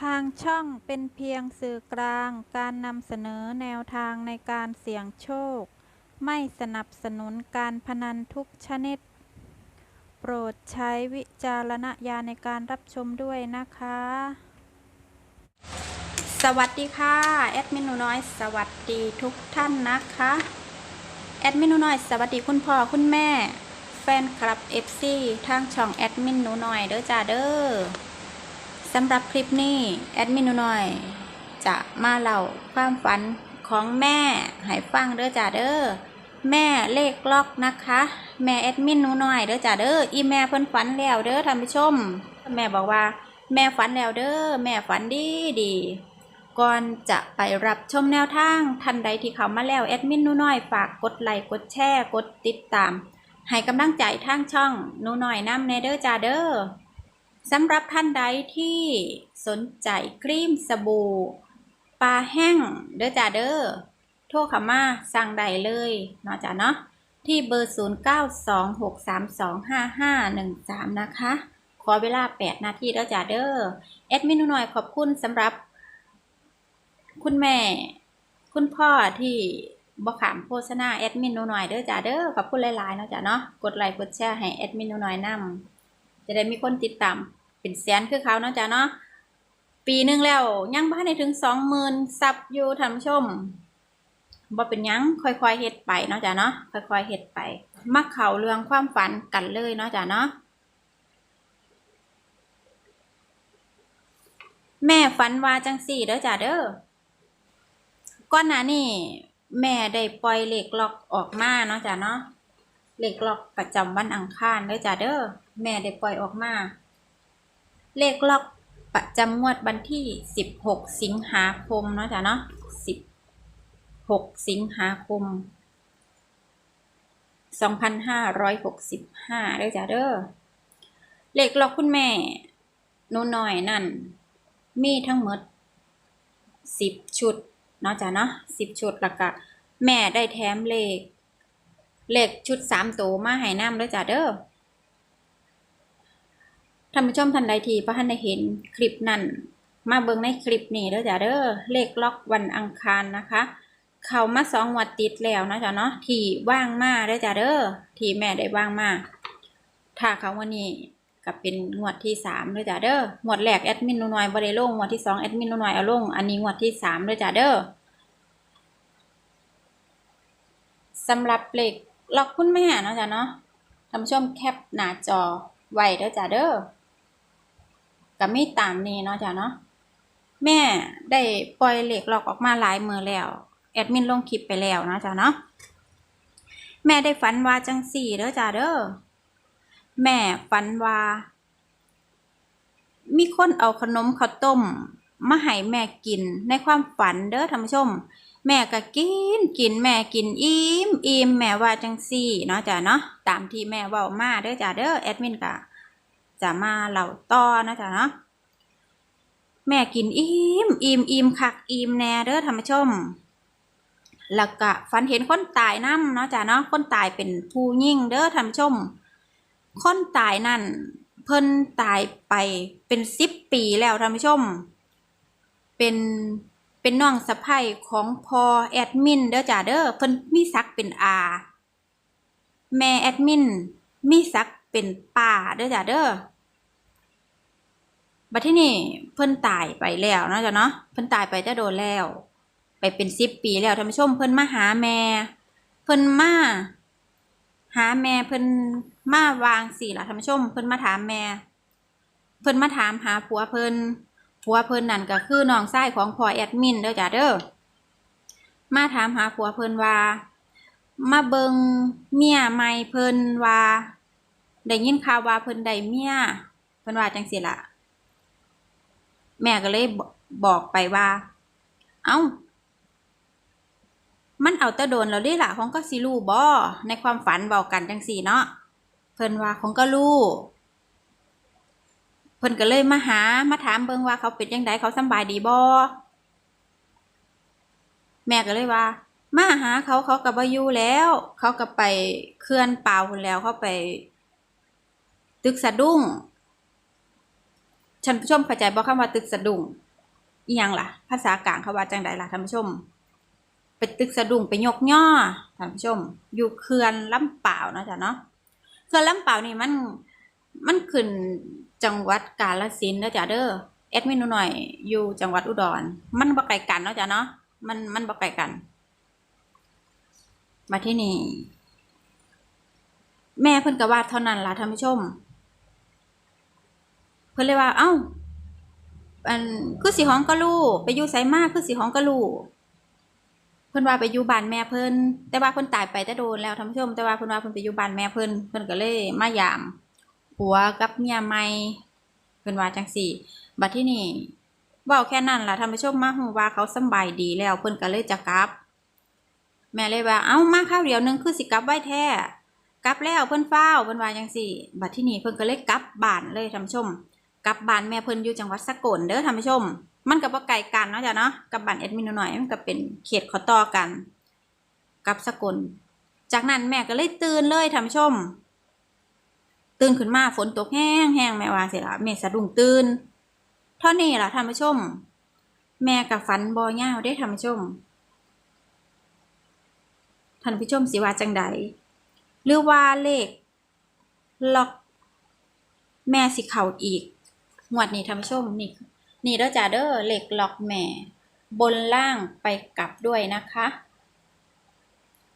ทางช่องเป็นเพียงสื่อกลางการนำเสนอแนวทางในการเสี่ยงโชค ไม่สนับสนุนการพนันทุกชนิด โปรดใช้วิจารณญาณในการรับชมด้วยนะคะ สวัสดีค่ะแอดมินหนูน้อยสวัสดีทุกท่านนะคะแอดมินหนูน้อยสวัสดีคุณพ่อคุณแม่ แฟนคลับ FC ทางช่องแอดมินหนูน้อยเด้อจ้าเด้อ สำหรับคลิปนี้แอดมินหนูน้อย จะมาเล่าความฝันของแม่ให้ฟังเด้อจ้าเด้อแม่เลขล็อกนะคะ แม่แอดมินหนูน้อยเด้อจ้าเด้ออีแม่เพิ่นฝันแล้วเด้อท่านผู้ชม แม่บอกว่า แม่ฝันแล้วเด้อแม่ฝันดีดีก่อนจะไปรับชมแนวทางทันใดที่เขามาแล้วแอดมินหนูน้อยฝากกดไลค์กดแชร์กดติดตามให้กำลังใจทางช่องหนูน้อยนำในเด้อจ้าเด้อ สำหรับท่านใดที่สนใจครีมสบู่ปลาแห้งเด้อจ้าเด้อโทรขามาสั่งได้เลยเนาะจ้าเนาะที่เบอร์ 0926325513 นะคะ ขอเวลา 8 นาทีเด้อจ้าเด้อแอดมินหน่อยขอบคุณสำหรับ คุณแม่ คุณพ่อที่บอขามโฆษณาแอดมินหน่อยเด้อจ้าเด้อขอบคุณหลายๆเนาะจ้าเนาะกดไลค์กดแชร์ให้แอดมินหนูหน่อยนำ จะได้มีคนติดตามเป็นแสนคือเขาเนาะจ้ะเนาะปีหนึ่งแล้วยังบ้านในถึงสองหมื่นซับอยู่ท่านผู้ชมบ่เป็นยังค่อยๆเฮ็ดไปเนาะจ้ะเนาะค่อยๆเฮ็ดไป มักเขาเรื่องความฝันกันเลยเนาะจ้ะเนาะแม่ฝันว่าจังสี่เด้อจ้ะเด้อก่อนหน้านี้แม่ได้ปล่อยเหล็กล็อกออกมาเนาะจ้ะเนาะเหลขล็อกประจำวันอังคารเด้อจ้าเด้อ แม่ได้ปล่อยออกมา เลขล็อกประจำงวดวันที่ 16 สิงหาคมเนาะจ้าเนาะ16 สิงหาคม 2565เด้อจ้าเด้อเลขล็อกคุณแม่นูน้อยนั่น มีทั้งหมด 10 ชุดเนาะจ้าเนาะ10 ชุดล้วก็แม่ได้แถมเลข เลขชุดสามตัวมาให้น้ำด้วยจ้ะเด้อ ท่านผู้ชมท่านใดที่พระท่านได้เห็นคลิปนั้น มาเบิ่งในคลิปนี้เด้อจ้ะเด้อเลขล็อกวันอังคารนะคะ เขามาสองวัดติดแล้วนะจ๊ะเนาะที่ว่างมาเด้อจ้ะเด้อที่แม่ได้ว่างมาถ้าเขาวันนี้ก็เป็นงวดที่สามเด้อจ้ะเด้องวดแรกแอดมินนูน้อยบ่ได้ลงงวดที่สองแอดมินนูน้อยเอาลงอันนี้งวดที่สามเด้อจ้ะเด้อสำหรับเลขล็อกคุณแม่เนาะจ้ะเนาะท่านผู้ชมแคปหน้าจอไว้เด้อจ้ะเด้อ ก็มีตามนี้เนาะจ้ะเนาะแม่ได้ปล่อยเหลขล็อกออกมาหลายมือแล้วแอดมินลงคลิปไปแล้วเนาะจ้ะเนาะแม่ได้ฝันว่าจังสี่เด้อจ้ะเด้อแม่ฝันว่า มีคนเอาขนมข้าวต้มมาให้แม่กินในความฝันเด้อท่านผู้ชม แม่ก็กินกินแม่กินอิ่มอิ่มแม่ว่าจังซี่เนาะจ้ะเนาะตามที่แม่เว้ามาเด้อจ้ะเด้อแอดมินก็ จะมาเล่าต่อนะจ้ะเนาะแม่กินอิ่มอิ่มอิ่มคักอิ่มแน่เด้อท่านผู้ชมแล้วก็ฝันเห็นคนตายนํเนาะจ้ะเนาะคนตายเป็นผู้ยิ่งเด้อท่านผู้ชม คนตายนั่นเพิ่นตายไปเป็นสิบปีแล้วท่านผู้ชม เป็นเป็นน้องสะใภ้ของพอแอดมินเด้อจ้าเด้อเพิ่นมีศักเป็นอา แม่แอดมินมีศัก เป็นป้าเด้อจ้าเด้อบัดที่นี่เพิ่นตายไปแล้วเนาะจ้ะเนาะเพิ่นตายไปจะโดนแล้ว ไปเป็นสิบปีแล้วท่านผู้ชมเพิ่นมาหาแม่ เพิ่นมาหาแม่เพิ่นมาวางสี่ละท่านผู้ชม เพิ่นมาถามแม่ เพิ่นมาถามหาผัวเพิ่นผัวเพิ่นนั่นก็คือน้องชายของพ่อแอดมินเด้อจ้าเด้อมาถามหาผัวเพิ่นว่า มาเบิงเมียใหม่เพิ่นว่า ได้ยินข่าวว่าเพิ่นได้เมียเพิ่นว่าจังซี่ล่ะแม่ก็เลยบอกไปว่า เอ้า มันเอาต่โดนแล้วเด้ล่ะของก็สิรู้บ่ในความฝันเว้ากันจังซี่เนาะเพิ่นว่าของก็รู้เพิ่นก็เลยมาหามาถามเบิ่งว่าเขาเป็นจังไดเขาสบายดีบ่แม่ก็เลยว่า มาหาเขาเขาก็บ่อยู่แล้ว เขาก็ไปเขื่อนเปล่าพุ่นแล้วเขาไป ตึกสะดุ้งฉันผู้ชมเข้าใจบ่คำว่าตึกสะดุ้งอีหยังล่ะ ภาษากลางเขาว่าจังใดล่ะท่านผู้ชม ไปตึกสะดุ้งไปยกย่อท่านผู้ชม อยู่เขื่อนลำเปล่าเนาะจ้ะเนาะเขื่อนลำเปล่านี่มันมันขึ้นจังหวัดกาฬสินธุ์เด้อจ้ะเด้อแอดมินหน่อยอยู่จังหวัดอุดร มันบ่ไกลกันเนาะจ้ะเนาะมันมันบ่ไกลกัน มาที่นี่ แม่เพิ่นก็ว่าเท่านั้นล่ะท่านผู้ชม เพิ่นเลยว่า เอ้า อันคือสีห้องกะลูกไปอยู่ไสมากคือสีห้องกะลูกเพิ่นว่าไปอยู่บ้านแม่เพิ่นแต่ว่าเพิ่นตายไปแต่โดนแล้วท่านผู้ชม แต่ว่าเพิ่นว่าเพิ่นไปอยู่บ้านแม่เพิ่นเพิ่นก็เลยมายามผัวกับเมียใหม่เพิ่นว่าจังซี่ บัดที่นี่เว้าแค่นั้นล่ะท่านผู้ชมมาฮู้ว่าเขาสบายดีแล้วเพิ่นก็เลยจะกลับ แม่เลยว่า เอ้ามาข้าวเดียวนึงคือสิกลับไว้แท้กลับแล้วเพิ่นฟ้าเพิ่นว่าจังซี่ บัดที่นี่เพิ่นก็เลยกลับบ้านเลยท่านผู้ชม กับบ้านแม่เพิ่นอยู่จังหวัดสกลเด้อท่านผู้ชม มันก็บ่ไกลกันเนาะจ้ะเนาะกับบ้านแอดมินหน่อยมันก็เป็นเขตขาต่อกัน กับสกลจากนั้นแม่ก็เลยตื่นเลยท่านผู้ชม ตื่นขึ้นมาฝนตกแห้งแห้งแม่ว่าสิล่ะแม่สะดุ้งตื่นเท่านี้ล่ะท่านผู้ชม แม่กับฝันบ่ยาวได้ท่านผู้ชมท่านผู้ชมสิว่าจังใดหรือว่าเลขล็อก แม่สิเข้าอีก งวดนี้ท่านผู้ชมนี่นี่เด้อจ้าเด้อเหลขล็อกแหม่บนล่างไปกลับด้วยนะคะ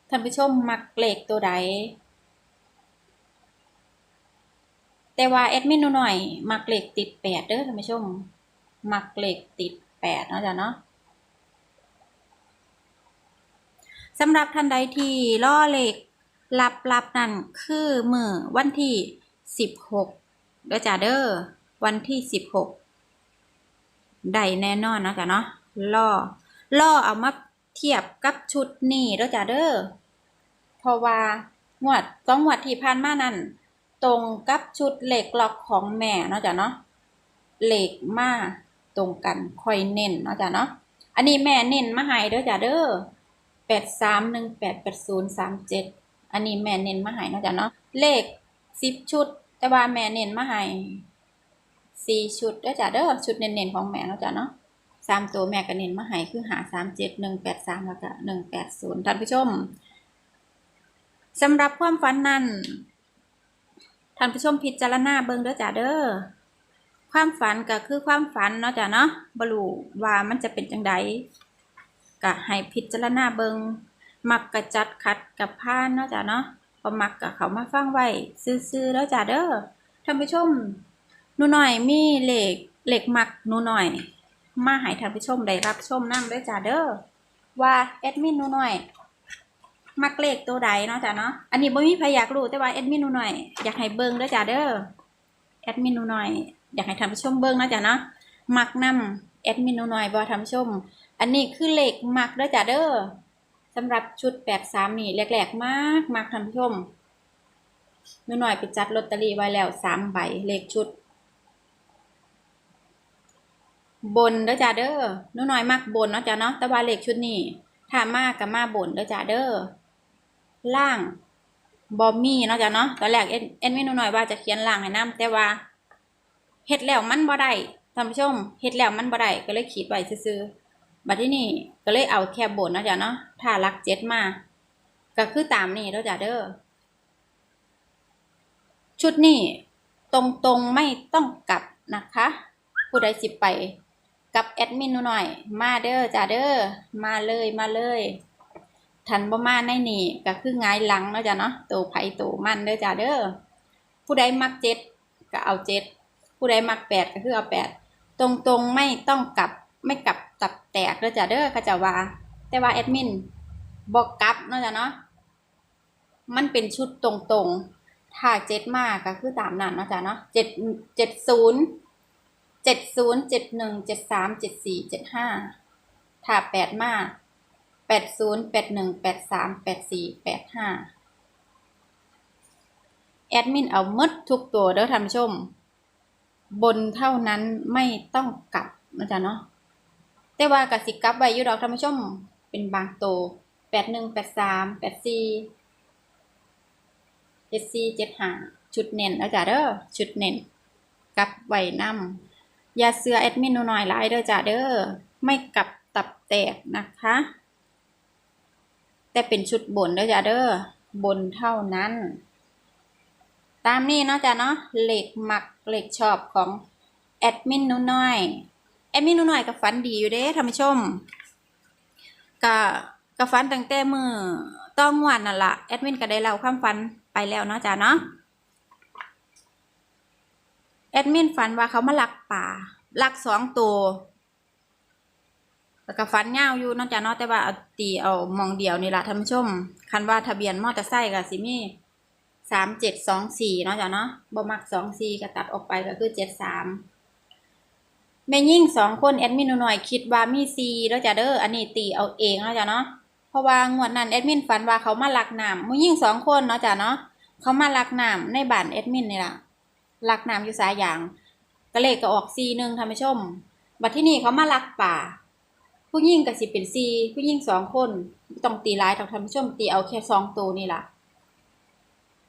ท่านผู้ชมมักเหลขตัวใด แต่ว่าแอดมินหน่อย มักเหลขติดแปดเด้อท่านผู้ชม มักเหลขติดแปดเนาะจ้ะเนาะสำหรับท่านใดที่ล่อเลขลับลับๆนั่นคือมือวันที่สิบหกเด้อจ้าเด้อ วันที่สิบหกได้แน่นอนนะจ้ะเนาะล่อล่อเอามาเทียบกับชุดนี้เด้อจ้าเด้อเพราะว่างวดก็งวดที่ผ่านมานั่นตรงกับชุดเหล็กล็อกของแม่เนาะจ้ะเนาะเหล็กมาตรงกันค่อยเน้นเนาะจ้ะเนาะอันนี้แม่เน้นมาให้เด้อจ้าเด้อแปดสามหนึ่งแปดแปดศูนย์สามเจ็ดอันนี้แม่เน้นมาให้เนาะจ๊ะเนาะเลขสิบชุด แต่ว่าแม่เน้นมาให้ สี่ชุดเด้อจ้ะเด้อชุดเน้นๆของแม่เนาะจ๊ะเนาะสามตัวแม่ก็เน้นมาให้คือหาสามเจ็ดหนึ่งแปดสามแล้วก็หนึ่งแปดศูนย์ท่านผู้ชมสำหรับความฝันนั้นท่านผู้ชมพิจารณาเบิ่งเด้อจ้ะเด้อความฝันก็คือความฝันเนาะจ้ะเนาะบรูว่ามันจะเป็นจังไดก็ให้พิจารณาเบิงมักกะจัดคัดกับพานเนาะจ้ะเนาะพอมักกะเขามาฟังไว้ ซื่อๆแล้วจ้ะเด้อท่านผู้ชม นูหน่อยมีเหล็กเหล็กมักนูหน่อย มาให้ท่านผู้ชมได้รับชมนํด้วยจ้ะเด้อว่าแอดมินนูหน่อย มักเลขตัวใดเนาะจ้ะเนาะอันนี้บ่มีใครอยากรู้แต่ว่าแอดมินนูหน่อยอยากให้เบิ่งด้อจ้ะเด้อแอดมินนูหน่อย อยากให้ท่านผู้ชมเบิ่งนะจ้ะเนาะมักนํแอดมินนูหน่อยบ่ท่านผู้ชม อันนี้คือเหลขมักด้อจ้ะเด้อสำหรับชุดแปดสามนี่แรกๆมากมากท่านผู้ชมนูหน่อยไปจัดลอตเตอรี่ไว้แล้วสามใบเลขชุด บนเด้อจ้ะเด้อนูหน่อยมักบนเนาะจ้ะเนาะแต่ว่าเลขชุดนี้ถ้ามากกับมาบนเด้อจ้ะเด้อล่างบอมมี่เนาะจ้ะเนาะตอนแรกเอ็นเอ็นไม่นูหน่อยว่าจะเขียนล่างให้น้ำแต่ว่าเฮ็ดแล้วมันบ่ได้ท่านผู้ชมเฮ็ดแล้วมันบ่ได้ก็เลยขีดไว้ซื่อๆบัดที่นี่ก็เลยเอาแค่บนเนาะจ้ะเนาะถ้ารักเจ็ดมาก็คือตามนี่แล้วจ้ะเด้อชุดนี้ตรงๆไม่ต้องกลับนะคะ ผู้ใดสิไป กับแอดมินหน่อย มาเด้อจ้ะเด้อมาเลยมาเลยทันบ่มาในนี่ก็คือหงายหลังเนาะจ้ะเนาะโตไผโตมันเด้อจ้ะเด้อผู้ใดมักเจ็ดก็เอาเจ็ดผู้ใดมักแปดก็คือเอาแปดตรงๆไม่ต้องกลับไม่กลับตับแตกเด้อจ้ะเด้อเขาจะว่า แต่ว่าแอดมินบอกกลับเนาะจ้ะเนาะมันเป็นชุดตรงๆถ้าเจ็ดมากก็คือตามนั้นเนาะจ้ะเนาะเจ็ดเจ็ดศูนย์ เจ็ดศูนย์เจ็ดหนึ่งเจ็ดสามเจ็ดสี่เจ็ดห้าถ้าแปดมากแปดศูนย์แปดหนึ่งแปดสามแปดสี่แปดห้าแอดมินเอาหมดทุกตัวเด้อท่านผู้ชม บนเท่านั้นไม่ต้องกลับนะจ๊ะเนาะแต่ว่ากสิกลับไว้อยู่ดอกท่านผู้ชม เป็นบางโตแปดหนึ่งแปดสามแปดสี่เจ็ดสี่เจ็ดห้าชุดเน้นนะจ๊ะเด้อชุดเน้นกลับไว้น อย่าเสือแอดมินหนูหน่อยหลายเด้อจ้าเด้อไม่กลับตับแตกนะคะ แต่เป็นชุดบนเด้อจ้าเด้อบนเท่านั้น ตามนี้เนาะจ้าเนาะเหล็กหมักเหล็กชอบของแอดมินหนูน้อยแอดมินหนูน้อยก็ฝันดีอยู่เด้ท่านผู้ชมก็ก็ฝันตั้งแต่มือต้องวันนั่นละแอดมินก็ได้เล่าความฝันไปแล้วเนาะจ้าเนาะ แอดมินฝันว่าเขามาลักป่าลักสองตัวแล้วก็ฝันยาอยู่นอกจากนอกแต่ว่าเอาตีเอามองเดียวนี่แหละท่านผู้ชม คันว่าทะเบียนมอเตอร์ไซค์กับสิมี่สามเจ็ดสองสี่นาะจ้ะเนาะบ่มักสองสี่ก็ตัดออกไปก็คือเจ็ดสามแม่ยิ่งสองคนแอดมินหน่อยคิดว่ามีสี่แล้วจะเด้ออันนี้ตีเอาเองแล้วจ้ะเนาะเพราะว่างวดนั้นแอดมินฝันว่าเขามาลักน้ำมึงยิ่งสองคนเนาะจ้ะเนาะเขามาลักน้ำในบ้านแอดมินนี่ละ ลักน้ำอยู่สายยาง ก็เลขก็ออกซีหนึ่งท่านผู้ชม บัดที่นี่เขามาลักป่า ผู้ยิ่งกับสิเป็นซีผู้ยิ่งสองคนต้องตีร้ายท่านผู้ชม ตีเอาแค่สองตัวนี่ล่ะ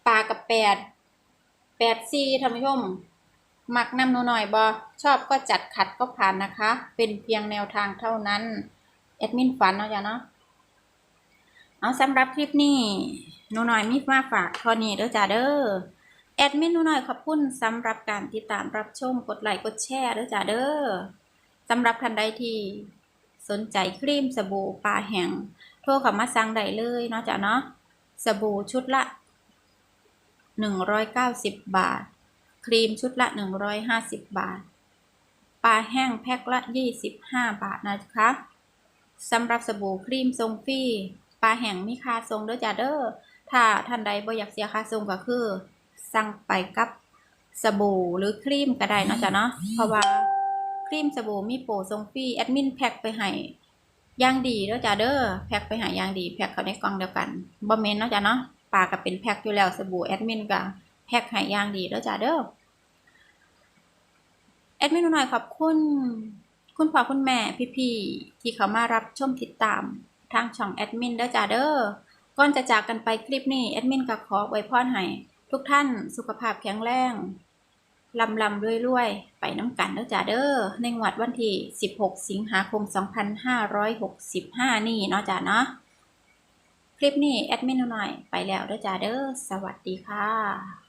ป่ากับแปดแปดซีท่านผู้ชมมักนำหนูหน่อยบอชอบก็จัดขัดก็ผ่านนะคะ เป็นเพียงแนวทางเท่านั้นแอดมินฝันเนาะจ้ะเนาะเอาสำหรับคลิปนี้หนูหน่อยมีมาฝากเท่านี้เด้อจ้าเด้อ แอดมินหนูหน่อยขอบคุณสำหรับการติดตามรับชมกดไลค์กดแชร์ด้วยจ้าเด้อสำหรับท่านใดที่สนใจครีมสบู่ปลาแห้งโทรเข้ามาสั่งได้เลยเนาะจ้าเนาะสบู่ชุดละ 190 บาท ครีมชุดละ 150 บาท ปลาแห้งแพ็คละ 25 บาทนะคะสำหรับสบู่ครีมทรงฟรีปลาแห้งมีค่าทรงเด้อจ้าเด้อถ้าท่านใดบ่อยากเสียค่าทรงก็คือ สั่งไปกับสบู่หรือครีมก็ได้เนาะจ้ะเนาะเพราะว่าครีมสบู่มีโปรทรงฟรีแอดมินแพ็คไปให้อย่างดีเด้อจ้ะเด้อแพ็คไปให้อย่างดีแพ็คเข้าในกล่องเดียวกันบ่แม่นเนาะจ้ะเนาะปากก็เป็นแพ็คอยู่แล้วสบู่แอดมินก็แพ็คให้อย่างดีเด้อจ้ะเด้อแอดมินหน่อยขอบคุณคุณพ่อคุณแม่พี่ๆที่เขามารับชมติดตามทางช่องแอดมินเด้อจ้ะเด้อก่อนจะจากกันไปคลิปนี้แอดมินก็ขออวยพรให้ ทุกท่านสุขภาพแข็งแรงลำลำรวยรวยๆไปน้ำกันเด้อจ้าเด้อในงวดวันที่ 16 สิงหาคม 2565 นี่เนาะจ้าเนาะคลิปนี้ แอดมินหน่อย ไปแล้วเด้อจ้าเด้อสวัสดีค่ะ